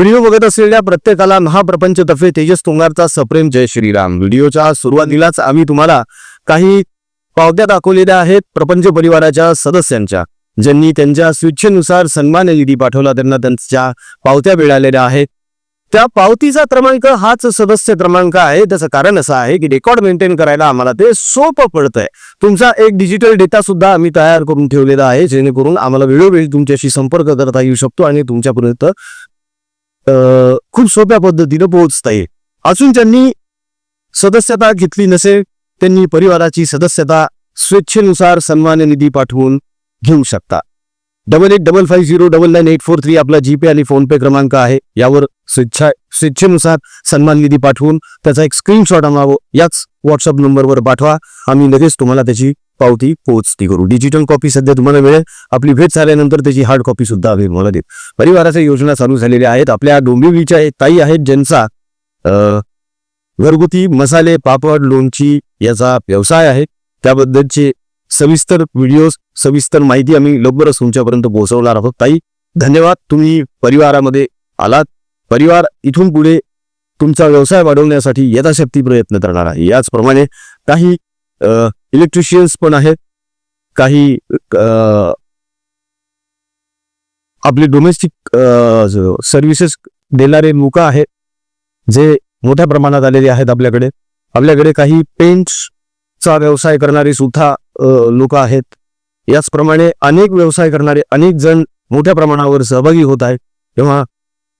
Video बघत असलेल्या प्रत्येकाला महाप्रपंच महाप्रपंचतर्फे तेजस तुंगारचा सप्रेम जय श्रीराम. व्हिडिओच्या सुरुवातीलाच आम्ही तुम्हाला काही पावत्या दाखवलेल्या आहेत प्रपंच परिवाराच्या सदस्यांच्या. ज्यांनी त्यांच्या स्वेच्छेनुसार सन्मान निधी पाठवला त्यांना त्यांच्या पावत्या मिळालेल्या आहेत. त्या पावतीचा क्रमांक हाच सदस्य क्रमांक आहे. त्याचं कारण असं आहे की रेकॉर्ड मेंटेन करायला आम्हाला ते सोपं पडतंय. तुमचा एक डिजिटल डेटा सुद्धा आम्ही तयार करून ठेवलेला आहे जेणेकरून आम्हाला वेळोवेळी तुमच्याशी संपर्क करता येऊ शकतो आणि तुमच्यापर्यंत खूप सोप्या पद्धतीनं पोहोचता येईल अजून ज्यांनी सदस्यता घेतली नसेल त्यांनी परिवाराची सदस्यता स्वेच्छेनुसार सन्मान निधी पाठवून घेऊ शकता. Double eight double five zero double nine eight four three आपला जीपे आणि फोनपे क्रमांक आहे. यावर स्वेच्छा स्वेच्छेनुसार सन्मान निधी पाठवून त्याचा एक स्क्रीनशॉट आम्हाला याच व्हॉट्सअप नंबरवर पाठवा. आम्ही लगेच तुम्हाला त्याची पावती पोहोचती करू. डिजिटल कॉपी सध्या तुम्हाला मिळेल. आपली भेट झाल्यानंतर त्याची हार्ड कॉपी सुद्धा आम्ही तुम्हाला देत परिवाराच्या योजना चालू झालेल्या आहेत. आपल्या डोंबिवलीच्या ताई आहेत ज्यांचा घरगुती मसाले पापड लोणची याचा व्यवसाय आहे. त्याबद्दलचे सविस्तर व्हिडिओज सविस्तर माहिती आम्ही लवकरच तुमच्यापर्यंत पोहोचवणार आहोत. ताई धन्यवाद. तुम्ही परिवारामध्ये आलात. परिवार इथून पुढे तुमचा व्यवसाय वाढवण्यासाठी यथाशक्ती प्रयत्न करणार आहे. याचप्रमाणे काही इलेक्ट्रिशियन्स पण आहेत. काही आपले डोमेस्टिक सर्व्हिसेस देणारे लोक आहेत जे मोठ्या प्रमाणात आलेले आहेत आपल्याकडे. आपल्याकडे काही पेंट्सचा व्यवसाय करणारे सुद्धा लोक आहेत. याचप्रमाणे अनेक व्यवसाय करणारे अनेक जण मोठ्या प्रमाणावर सहभागी होत आहेत. तेव्हा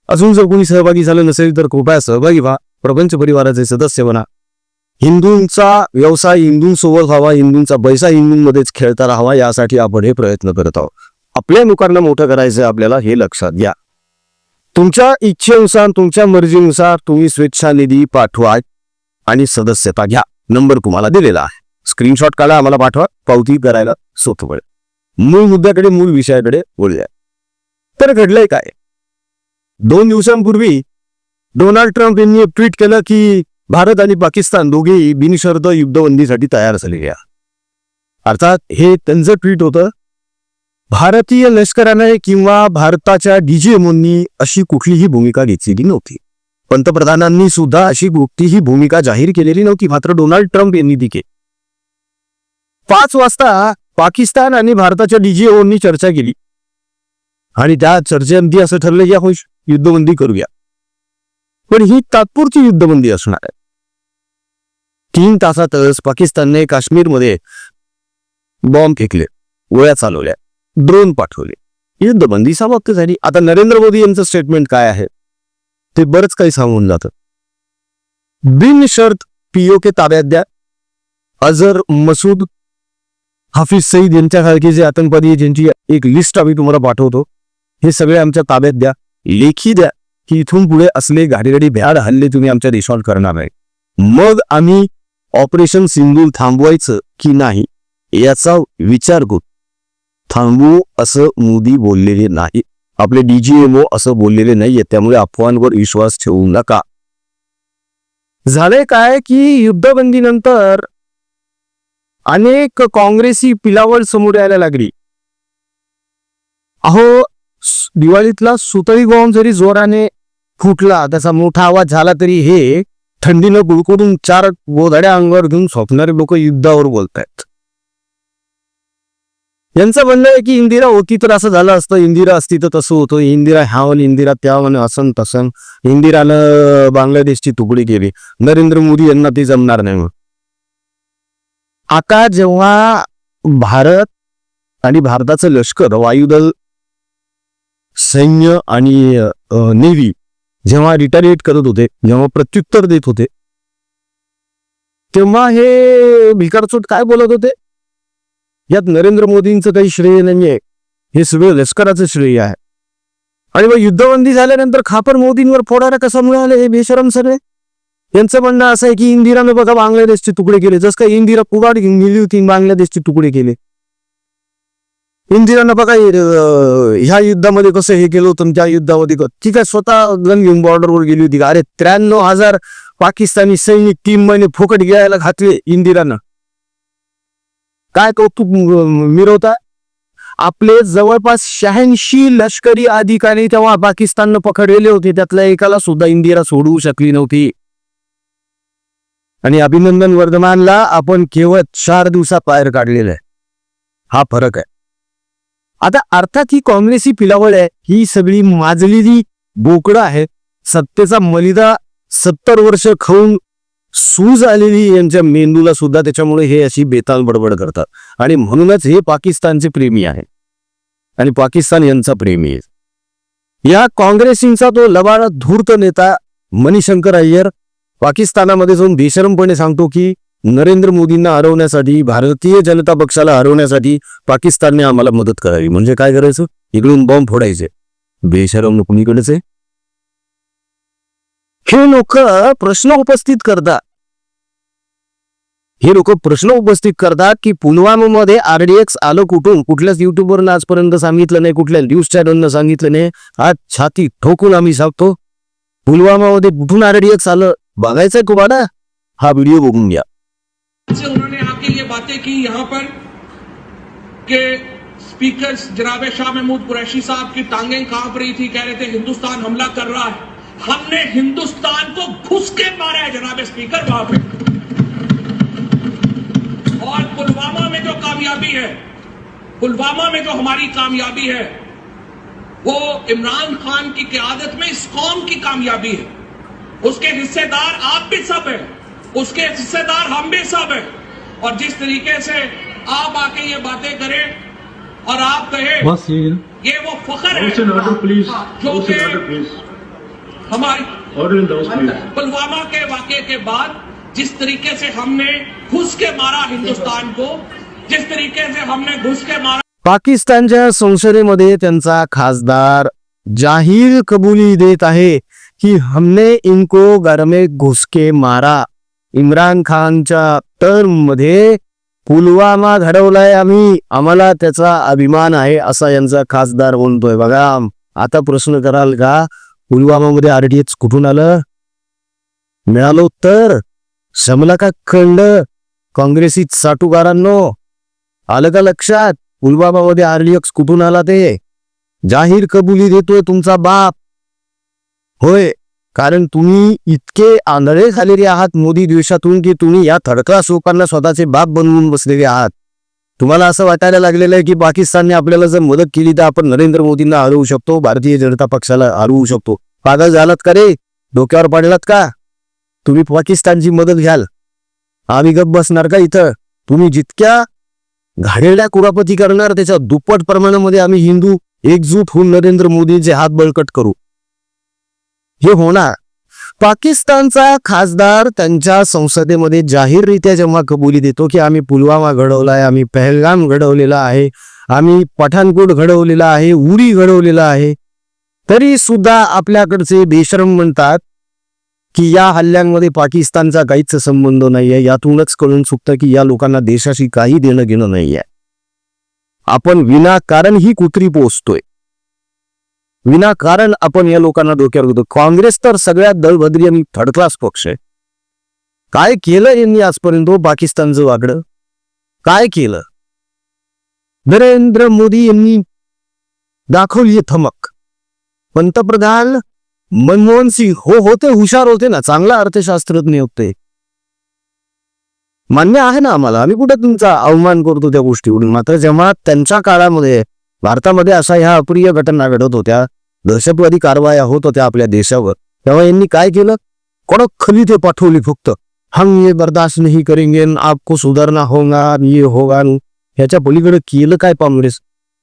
अजून जर कोणी सहभागी झालं नसेल तर कृपया सहभागी व्हा. प्रपंच परिवाराचे सदस्य बना. हिंदूंचा व्यवसाय हिंदूंसोबत व्हावा हिंदूंचा पैसा हिंदूंमध्येच खेळता राहावा यासाठी आपण हे प्रयत्न करत आहोत. आपल्या लोकांना मोठं करायचं आपल्याला हे लक्षात घ्या. तुमच्या इच्छेनुसार तुमच्या मर्जीनुसार तुम्ही स्वेच्छा निधी पाठवा आणि सदस्यता घ्या. नंबर तुम्हाला दिलेला आहे. स्क्रीनशॉट काढा आम्हाला पाठवा. पावती करायला सोपं पडेल. मूळ मुद्द्याकडे मूळ विषयाकडे वळूया. तर घडलंय काय? दोन दिवसांपूर्वी डोनाल्ड ट्रम्प यांनी ट्विट केलं की भारत आणि पाकिस्तान दोघेही बिनशर्त युद्धबंदीसाठी तयार झालेले आहे अर्थात हे त्यांचं ट्विट होतं भारतीय लष्कराने किंवा भारताच्या डीजीएमओंनी अशी कुठलीही भूमिका घेतलेली नव्हती. पंतप्रधानांनी सुद्धा अशी कुठलीही भूमिका जाहीर केलेली नव्हती. मात्र डोनाल्ड ट्रम्प यांनी ती केली. पाच वाजता पाकिस्तान आणि भारताच्या डीजीओनी चर्चा केली. आणि त्या चर्चेमध्ये असं ठरलं की आपण युद्धबंदी करूया. पण ही तात्पुरती युद्धबंदी असणार आहे. तीन तासातच पाकिस्तानने काश्मीरमध्ये बॉम्ब फेकले गोळ्या चालवल्या ड्रोन पाठवले. युद्धबंदी समाप्त झाली. आता नरेंद्र मोदी यांचं स्टेटमेंट काय आहे? ते बरंच काही सांगून जातं. बिनशर्त पीओके ताब्यात द्या. अझर मसूद हाफिज सईद यांच्यासारखे जे आतंकवादी ज्यांची एक लिस्ट आम्ही तुम्हाला पाठवतो हे सगळे आमच्या ताब्यात द्या लेखी द्या की इथून पुढे असले गाडीगाडी भ्याड हल्ले तुम्ही आमच्या देशावर करणार नाही. मग आम्ही ऑपरेशन सिंदूर थांबवायचं की नाही याचा विचार करू. थांबवू असं मोदी बोललेले नाही आपले डीजीएमओ असं बोललेले नाहीये त्यामुळे अफवांवर विश्वास ठेवू नका. झालंय काय की युद्धबंदीनंतर अनेक काँग्रेसी पिलावळ समोर यायला लागली. अहो दिवाळीतला सुतळी गोम जरी जोराने फुटला त्याचा मोठा आवाज झाला तरी हे थंडीनं बुडकुडून चार गोधड्या अंगावर घेऊन स्वप्नारे लोक युद्धावर बोलतायत. यांचं म्हणणं आहे की इंदिरा होती तर असं झालं असतं इंदिरा असती तर तसं होतं इंदिरा ह्यावन इंदिरा त्यावन असन तसन इंदिरानं बांगलादेशची तुकडी केली. नरेंद्र मोदी यांना ते जमणार नाही म्हणून. आता जेव्हा भारत आणि भारताचं लष्कर वायुदल सैन्य आणि नेव्ही जेव्हा रिटालिएट करत होते जेव्हा प्रत्युत्तर देत होते तेव्हा हे भिकारचोट काय बोलत होते? यात नरेंद्र मोदींचं काही श्रेय नाहीये. हे सगळं लष्कराचं श्रेय आहे. आणि मग युद्धबंदी झाल्यानंतर खापर मोदींवर फोडायला कसं मिळालं हे बेशरम सगळे? यांचं म्हणणं असं आहे की इंदिरानं बघा बांगलादेशचे तुकडे केले. जसं का इंदिरा पुगाड घेऊन गेली होती बांगलादेशचे तुकडे केले. इंदिरानं बघा ह्या युद्धामध्ये कसं हे केलं होतं त्या युद्धामध्ये ठीक आहे स्वतः गन घेऊन बॉर्डरवर गेली होती अरे त्र्याण्णव हजार पाकिस्तानी सैनिक तीन महिने फुकट घ्यायला घातले इंदिरानं. काय कौतुक मिरवता आपले जवळपास शहाऐंशी लष्करी अधिकारी तेव्हा पाकिस्ताननं पकडलेले होते. त्यातल्या एकाला सुद्धा इंदिरा सोडवू शकली नव्हती. आणि अभिनंदन वर्धमानला आपण केवळ चार दिवसात बाहेर काढलेलं आहे. हा फरक आहे. आता अर्थात ही काँग्रेसी पिलावळ आहे. ही सगळी माजलेली बोकडं आहे सत्तेचा मलिदा सत्तर वर्ष खाऊन सूज आलेली यांच्या मेंदूला सुद्धा त्याच्यामुळे हे अशी बेताल बडबड करतात. आणि म्हणूनच हे पाकिस्तानचे प्रेमी आहे आणि पाकिस्तान यांचा प्रेमी आहे. या काँग्रेसींचा तो लबाडा धूर्त नेता मणिशंकर अय्यर पाकिस्तानामध्ये जाऊन बेशरमपणे सांगतो की नरेंद्र मोदींना हरवण्यासाठी भारतीय जनता पक्षाला हरवण्यासाठी पाकिस्तानने आम्हाला मदत करावी. म्हणजे काय करायचं? इकडून बॉम्ब फोडायचे. बेशरम कुणीकडेच आहे हे लोक प्रश्न उपस्थित करतात. हे लोक प्रश्न उपस्थित करतात की पुलवामामध्ये आरडीएक्स आलं कुठून? कुठल्याच युट्यूबवरनं आजपर्यंत सांगितलं नाही कुठल्या न्यूज चॅनलनं सांगितलं नाही. आज छाती ठोकून आम्ही सांगतो पुलवामामध्ये कुठून आरडीएक्स आलं? बघायचंय तुम्हाला हा व्हिडिओ बघून उन्होंने आके ये बातें की यहाँ पर कि स्पीकर जनाब शाह महमूद कुरैशी साहब की टांगें काँप रही थी, कह रहे थे, हिंदुस्तान हमला कर रहा है। हमने हिंदुस्तान को घुस के मारा है जनाब स्पीकर वहाँ पे। और पुलवामा में जो कामयाबी है, पुलवामा में जो हमारी कामयाबी है, वो इमरान खान की क्यादत में इस कौम की कामयाबी है। उसके हिस्सेदार आप भी सब हैं उसके हिस्सेदार हम भी सब हैं और जिस तरीके से आप आके ये बातें करें और आप कहें बस ये ये वो फखर है. जो कि. हमारी. पुलवामा के वाक़े के बाद जिस तरीके से हमने घुस के मारा हिंदुस्तान को जिस तरीके से हमने घुस के मारा पाकिस्तानच्या संसदेमध्ये त्यांचा खासदार जाहीर कबुली देत आहे की हमने इनको घर में घुस के मारा। इम्रान खानच्या टर्ममध्ये पुलवामा घडवलाय आम्ही आम्हाला त्याचा अभिमान आहे असा यांचा खासदार म्हणतोय. बघा आता प्रश्न कराल का? पुलवामामध्ये आरडीएच कुठून आलं? मिळालं उत्तर? समला का खंड? काँग्रेसी साठूगारांनो आलं का लक्षात? पुलवामामध्ये आरडीएक्स कुठून आला ते? जाहीर कबुली देतोय तुमचा बाप. होय कारण तुम्ही इतके आंधळे झालेले आहात मोदी द्वेषातून की तुम्ही या थडका लोकांना स्वतःचे बाप बनवून बसलेले आहात. तुम्हाला असं वाटायला लागलेलं आहे की पाकिस्तानने आपल्याला जर मदत केली तर आपण नरेंद्र मोदींना हरवू शकतो भारतीय जनता पक्षाला हरवू शकतो. पागल झालात का रे? डोक्यावर पडलात का? तुम्ही पाकिस्तानची मदत घ्याल. आम्ही गप बसणार का इथं? तुम्ही जितक्या घाणेरड्या कुरापती करणार त्याच्या दुप्पट प्रमाणामध्ये आम्ही हिंदू एकजूट होऊन नरेंद्र मोदींचे हात बळकट करू. हे होणार. पाकिस्तानचा खासदार त्यांच्या संसदेमध्ये जाहीररित्या जेव्हा कबुली देतो की आम्ही पुलवामा घडवलाय आम्ही पहलगाम घडवलेला आहे आम्ही पठाणकोट घडवलेला आहे उरी घडवलेला आहे तरी सुद्धा आपल्याकडचे बेशरम म्हणतात की या हल्ल्यांमध्ये पाकिस्तानचा काहीच संबंध नाहीये. यातूनच कळून चुकतं की या लोकांना देशाशी काही देणं घेणं नाही आहे आपण विनाकारण ही कुत्री पोचतोय विनाकारण आपण या लोकांना डोक्यावर घेतो. काँग्रेस तर सगळ्यात दळभद्री आणि थर्ड क्लास पक्ष आहे. काय केलं यांनी आजपर्यंत हो पाकिस्तानचं वागडं काय केलं? नरेंद्र मोदी यांनी दाखवली थमक. पंतप्रधान मनमोहन सिंग हो होते हुशार होते ना चांगला अर्थशास्त्रज्ञ होते. मान्य आहे ना आम्हाला? आम्ही कुठे तुमचा अवमान करतो त्या गोष्टीवरून? मात्र जेव्हा त्यांच्या काळामध्ये भारतामध्ये अशा ह्या अप्रिय घटना घडत होत्या. दहशतवादी कारवाया होत होत्या आपल्या देशावर. तेव्हा यांनी काय केलं? कडक खली ते पाठवली फक्त. हम ये बर्दाश्त नाही करेंगे आपको सुधारणा होगा ये होगा. ह्याच्या पलीकडे केलं काय काँग्रेस?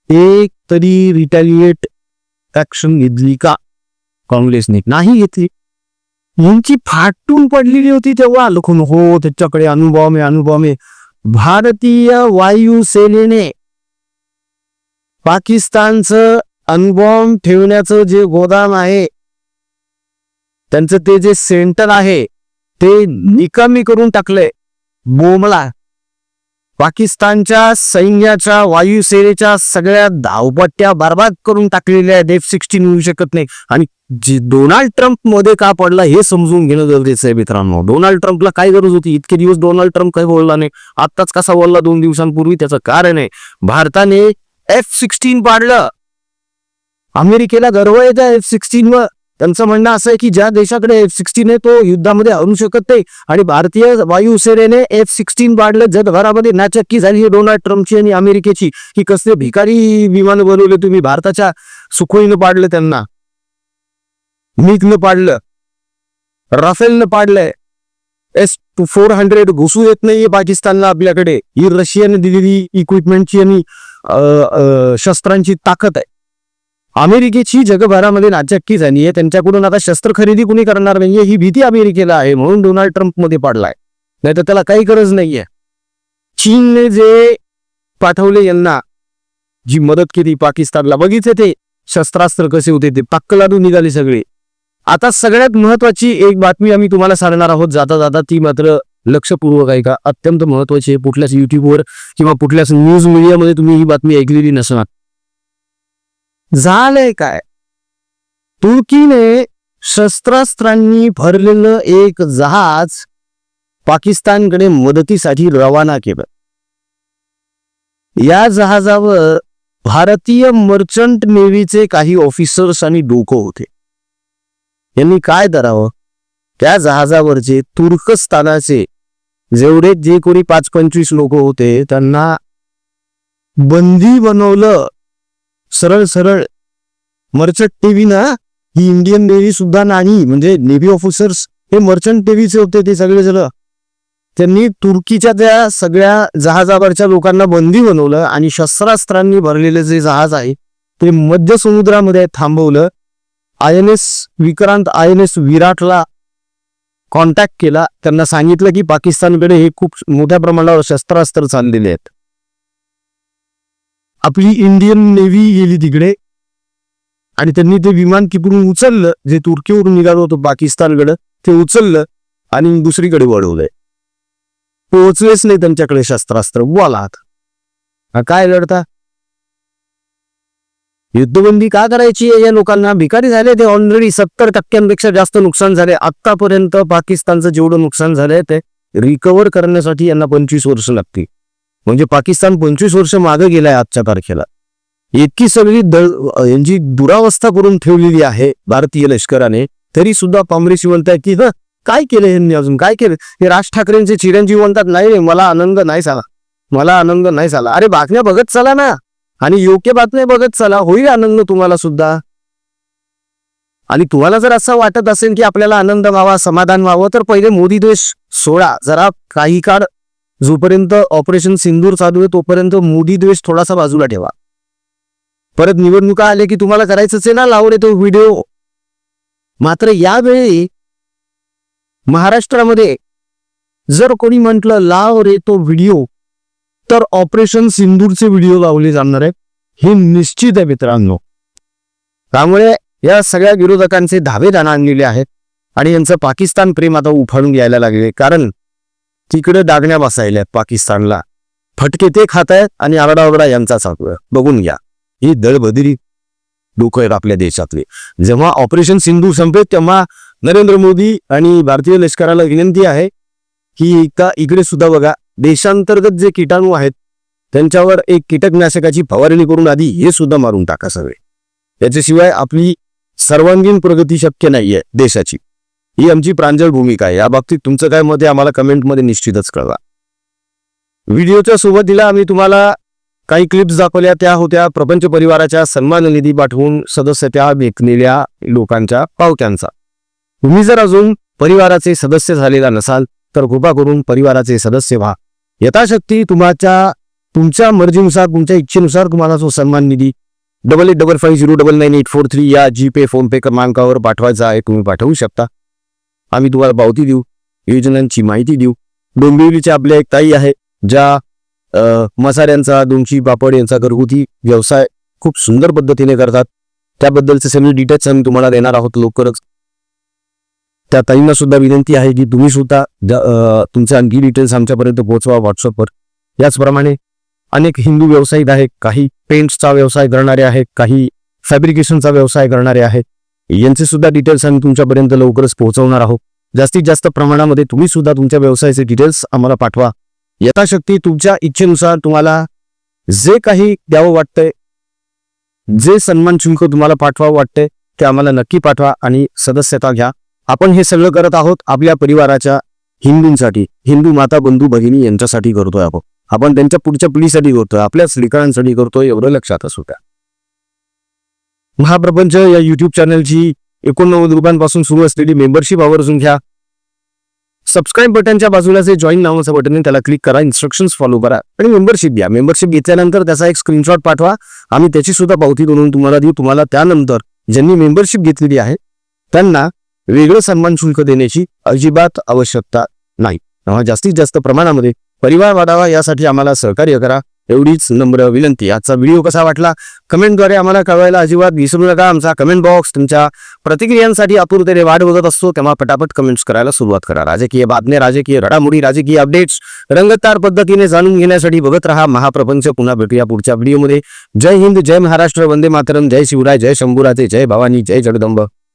एक तरी रिटॅलिएट ऍक्शन घेतली का? काँग्रेसने नाही घेतली. यांची फाटून पडलेली होती तेव्हा. लखून हो त्याच्याकडे अनुभव मे अनुभव मे भारतीय वायुसेनेने पाकिस्तानचं अणुबॉम्ब ठेवण्याचं जे गोदाम आहे त्यांचं ते जे सेंटर आहे ते निकामी करून टाकलंय. बोमला. पाकिस्तानच्या सैन्याच्या वायुसेनेच्या सगळ्या धावपट्ट्या बर्बाद करून टाकलेल्या आहेत. एफ सिक्स्टीन होऊ शकत नाही. आणि जे डोनाल्ड ट्रम्पमध्ये का पडला हे समजून घेणं गरजेचं आहे मित्रांनो. डोनाल्ड ट्रम्पला काय गरज होती? इतके दिवस डोनाल्ड ट्रम्प काही बोलला नाही. आत्ताच कसा बोलला दोन दिवसांपूर्वी त्याचं कारण आहे. भारताने एफ सिक्स्टीन पाडलं. अमेरिकेला गर्व आहे त्या एफ सिक्स्टीन वर त्यांचं म्हणणं असं आहे की ज्या देशाकडे एफ सिक्स्टीन आहे तो युद्धामध्ये हरू शकत नाही. आणि भारतीय वायुसेनेने एफ सिक्स्टीन पाडलं जगभरामध्ये नाचक्की झाली आहे डोनाल्ड ट्रम्पची आणि अमेरिकेची. की कसले भिकारी विमान बनवले तुम्ही? भारताच्या सुखोईनं पाडलं त्यांना. मिगनं पाडलं. राफेलनं पाडलंय. एस टू फोर हंड्रेड घुसू येत नाहीये पाकिस्तानला आपल्याकडे. ही रशियाने दिलेली इक्विपमेंटची आणि शस्त्रांची ताकद आहे. अमेरिकेची जगभरामध्ये नाचक्की झाली आहे. त्यांच्याकडून आता शस्त्र खरेदी कुणी करणार नाहीये? ही भीती अमेरिकेला आहे म्हणून डोनाल्ड ट्रम्पमध्ये पाडलाय. नाही तर त्याला काही गरज नाहीये. चीनने जे पाठवले यांना जी मदत केली पाकिस्तानला बघितले ते शस्त्रास्त्र कसे होते ते पक्कलादू निघाले सगळे. आता सगळ्यात महत्वाची एक बातमी आम्ही तुम्हाला सांगणार आहोत. जाता जाता ती मात्र लक्षपूर्वक आहे का अत्यंत महत्वाची आहे. कुठल्याच युट्यूबवर किंवा कुठल्याच न्यूज मीडियामध्ये तुम्ही ही बातमी ऐकलेली नसणार. झालंय काय? तुर्कीने शस्त्रास्त्रांनी भरलेलं एक जहाज पाकिस्तानकडे मदतीसाठी रवाना केलं. या जहाजावर भारतीय मर्चंट नेव्हीचे काही ऑफिसर्स आणि डोकं होते. यांनी काय करावं? त्या जहाजावरचे तुर्कस्तानाचे जेवढे जे कोणी पाच पंचवीस लोक होते त्यांना बंदी बनवलं. सरळ सरळ. मर्चंट टीव्ही ना ही इंडियन नेव्ही सुद्धा नाही. म्हणजे नेव्ही ऑफिसर्स हे मर्चंट नेव्हीचे होते ते सगळे जण. त्यांनी तुर्कीच्या त्या सगळ्या जहाजावरच्या लोकांना बंदी बनवलं आणि शस्त्रास्त्रांनी भरलेलं जे जहाज आहे ते मध्य समुद्रामध्ये थांबवलं. I N S Vikrant I N S विराटला contact केला त्यांना सांगितलं की पाकिस्तानकडे हे खूप मोठ्या प्रमाणावर शस्त्रास्त्र चाललेले आहेत. आपली इंडियन नेव्ही गेली तिकडे आणि त्यांनी ते विमान तिकडून उचललं जे तुर्कीवरून निघालं होतं पाकिस्तानकडे ते उचललं आणि दुसरीकडे वळवलंय. पोहोचलेच नाही त्यांच्याकडे शस्त्रास्त्र. बोलात हा काय लढता? युद्धबंदी का करायची आहे? या लोकांना भिकारी झाले ते ऑलरेडी सत्तर टक्क्यांपेक्षा जास्त नुकसान झाले. आतापर्यंत पाकिस्तानचं जेवढं नुकसान झालंय ते रिकवर करण्यासाठी यांना पंचवीस वर्ष लागतील. म्हणजे पाकिस्तान पंचवीस वर्ष मागे गेलाय आजच्या तारखेला. इतकी सगळी दळ यांची दुरावस्था करून ठेवलेली आहे भारतीय लष्कराने. तरी सुद्धा काँग्रेस म्हणताय की ह काय केलं यांनी अजून? काय केलं? हे राज ठाकरेंचे चिरंजीव म्हणतात नाही रे मला आनंद नाही झाला. मला आनंद नाही झाला. अरे बातम्या बघत चला ना. आणि योग्य बातम्या बघत चला. होईल आनंद तुम्हाला सुद्धा. आणि तुम्हाला जर असं वाटत असेल की आपल्याला आनंद व्हावा समाधान व्हावं तर पहिले मोदी द्वेष सोडा. जरा काही काळ जोपर्यंत ऑपरेशन सिंदूर चालू आहे तोपर्यंत मोदी द्वेष थोडासा बाजूला ठेवा. परत निवडणुका आले की तुम्हाला करायचंच आहे ना? लावले तो व्हिडिओ मात्र यावेळी महाराष्ट्रामध्ये जर कोणी म्हटलं लाव रे तो व्हिडिओ तर ऑपरेशन सिंदूरचे व्हिडिओ लावले जाणार आहेत. हे निश्चित आहे मित्रांनो. त्यामुळे या सगळ्या विरोधकांचे धावे दाना आणलेले आहेत. आणि यांचं पाकिस्तान प्रेम आता उफाळून यायला लागले. कारण तिकडे डागण्या बसायल्या आहेत पाकिस्तानला. फटके ते खात आहेत आणि आरडाओरडा यांचा चालू आहे. बघून घ्या. ही दळबदिरी लोक आहेत आपल्या देशातले. जेव्हा ऑपरेशन सिंधू संपेल तेव्हा नरेंद्र मोदी आणि भारतीय लष्कराला विनंती आहे की का इकडे सुद्धा बघा. देशांतर्गत जे किटाणू आहेत त्यांच्यावर एक कीटकनाशकाची फवारणी करून आधी हे सुद्धा मारून टाका सगळे. याच्याशिवाय आपली सर्वांगीण प्रगती शक्य नाहीये देशाची. ही आमची प्रांजळ भूमिका आहे. या बाबतीत तुमचं काय मत आहे आम्हाला कमेंटमध्ये निश्चितच कळवा. व्हिडिओच्या सुरुवातीला आम्ही तुम्हाला काही क्लिप्स दाखवल्या. त्या होत्या प्रपंच परिवाराच्या सन्मान निधी पाठवून सदस्यत्या विकलेल्या लोकांच्या पावत्यांचा. तुम्ही जर अजून परिवाराचे सदस्य झालेला नसाल तर कृपा करून परिवाराचे सदस्य व्हा. यथाशक्ती तुमच्या तुमच्या मर्जीनुसार तुमच्या इच्छेनुसार तुम्हाला जो सन्मान निधी double eight double five zero double nine eight four three या जीपे फोनपे क्रमांकावर पाठवायचा आहे. तुम्ही पाठवू शकता. आम्ही तुम्हाला पावती देऊ योजनांची माहिती देऊ. डोंबिवलीच्या आपल्या एक ताई आहे ज्या मसाल्यांचा दोनची पापड यांचा घरगुती व्यवसाय खूप सुंदर पद्धतीने करतात. त्याबद्दलचे सगळे डिटेल्स आम्ही तुम्हाला देणार आहोत. लवकरच त्या ताईंना सुद्धा विनंती आहे की तुम्ही सुद्धा तुमचे आणखी डिटेल्स आमच्यापर्यंत पोहोचवा व्हॉट्सअपवर याचप्रमाणे अनेक हिंदू व्यावसायिक आहेत काही पेंट्सचा व्यवसाय करणारे आहेत काही फॅब्रिकेशनचा व्यवसाय करणारे आहेत. यांचे सुद्धा डिटेल्स आम्ही तुमच्यापर्यंत लवकरच पोहोचवणार आहोत. जास्तीत जास्त प्रमाणामध्ये तुम्ही सुद्धा तुमच्या व्यवसायाचे डिटेल्स आम्हाला पाठवा. यथाशक्ती तुमच्या इच्छेनुसार तुम्हाला जे काही द्यावं वाटतंय जे सन्मान शुल्क तुम्हाला पाठवावं वाटतंय ते आम्हाला नक्की पाठवा आणि सदस्यता घ्या. आपण हे सगळं करत आहोत आपल्या परिवाराच्या हिंदूंसाठी. हिंदू माता बंधू भगिनी यांच्यासाठी करतोय आपण. आपण त्यांच्या पुढच्या पिढीसाठी करतोय आपल्याच लेकरांसाठी करतोय एवढं लक्षात असू द्या. महाप्रपंच या युट्यूब चॅनलची एकोणनव्वद रुपयांपासून सुरू असलेली मेंबरशिप आवर्जून घ्या. सबस्क्राईब बटनच्या बाजूला जे जॉईन नावाचं बटन आहे त्याला क्लिक करा इन्स्ट्रक्शन्स फॉलो करा आणि मेंबरशिप घ्या. मेंबरशिप घेतल्यानंतर त्याचा एक स्क्रीनशॉट पाठवा. आम्ही त्याची सुद्धा पावती बनवून तुम्हाला देऊ. तुम्हाला त्यानंतर ज्यांनी मेंबरशिप घेतलेली आहे त्यांना वेगळं सन्मान शुल्क देण्याची अजिबात आवश्यकता नाही. तेव्हा जास्तीत जास्त प्रमाणामध्ये परिवार वाढावा यासाठी आम्हाला सहकार्य करा. एवढीच नम्र विनंती. आजचा व्हिडिओ कसा वाटला? कमेंटद्वारे आम्हाला कळवायला अजिबात विसरू नका. आमचा कमेंट बॉक्स तुमच्या प्रतिक्रियांसाठी आतुरतेने वाट बघत असतो. तेव्हा पटापट कमेंट्स करायला सुरुवात करा. राजकीय बातम्या राजकीय रडामोडी राजकीय अपडेट्स रंगतदार पद्धतीने जाणून घेण्यासाठी बघत रहा महाप्रपंच पुन्हा भेटूया पुढच्या व्हिडिओमध्ये. जय हिंद जय महाराष्ट्र वंदे मातरम. जय शिवराय जय शंभूराजे जय भवानी जय जगदंब.